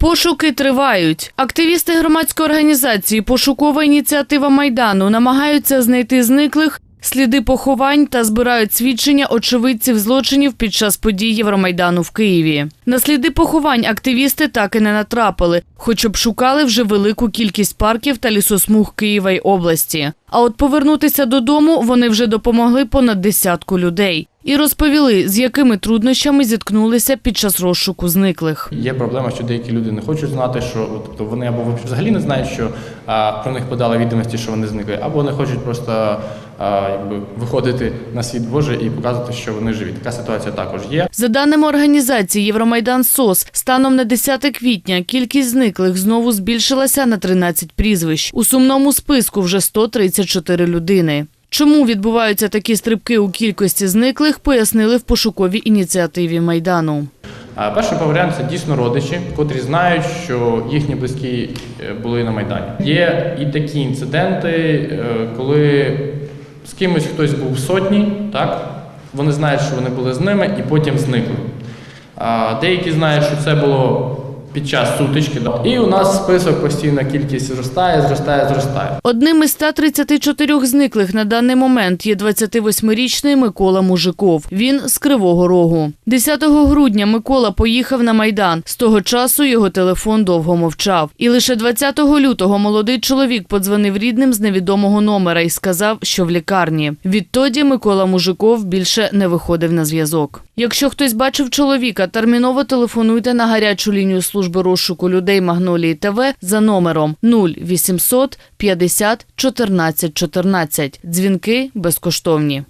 Пошуки тривають. Активісти громадської організації Пошукова ініціатива Майдану намагаються знайти зниклих, сліди поховань та збирають свідчення очевидців злочинів під час подій Євромайдану в Києві. На сліди поховань активісти так і не натрапили, хоч обшукали вже велику кількість парків та лісосмуг Києва й області. А от повернутися додому вони вже допомогли понад десятку людей і розповіли, з якими труднощами зіткнулися під час розшуку зниклих. Є проблема, що деякі люди не хочуть знати, що тобто вони або взагалі не знають, що а, про них подали відомості, що вони зникли, або не хочуть просто якби виходити на світ Божий і показувати, що вони живі. Така ситуація також є. За даними організації Євромайдан СОС, станом на 10 квітня кількість зниклих знову збільшилася на 13 прізвищ. У сумному списку вже 134 людини. Чому відбуваються такі стрибки у кількості зниклих, пояснили в пошуковій ініціативі Майдану. Перший варіант це дійсно родичі, котрі знають, що їхні близькі е, були на майдані. Є і такі інциденти, е, коли кимось хтось був в сотні, так вони знають, що вони були з ними, і потім зникли. Деякі знають, що це було під час сутички. І у нас список постійно кількість зростає, зростає, зростає. Одним із 134 зниклих на даний момент є 28-річний Микола Мужиков. Він з Кривого Рогу. 10 грудня Микола поїхав на Майдан. З того часу його телефон довго мовчав. І лише 20 лютого молодий чоловік подзвонив рідним з невідомого номера і сказав, що в лікарні. Відтоді Микола Мужиков більше не виходив на зв'язок. Якщо хтось бачив чоловіка, терміново телефонуйте на гарячу лінію служби розшуку людей Магнолії ТВ за номером 0800 50 14 14. Дзвінки безкоштовні.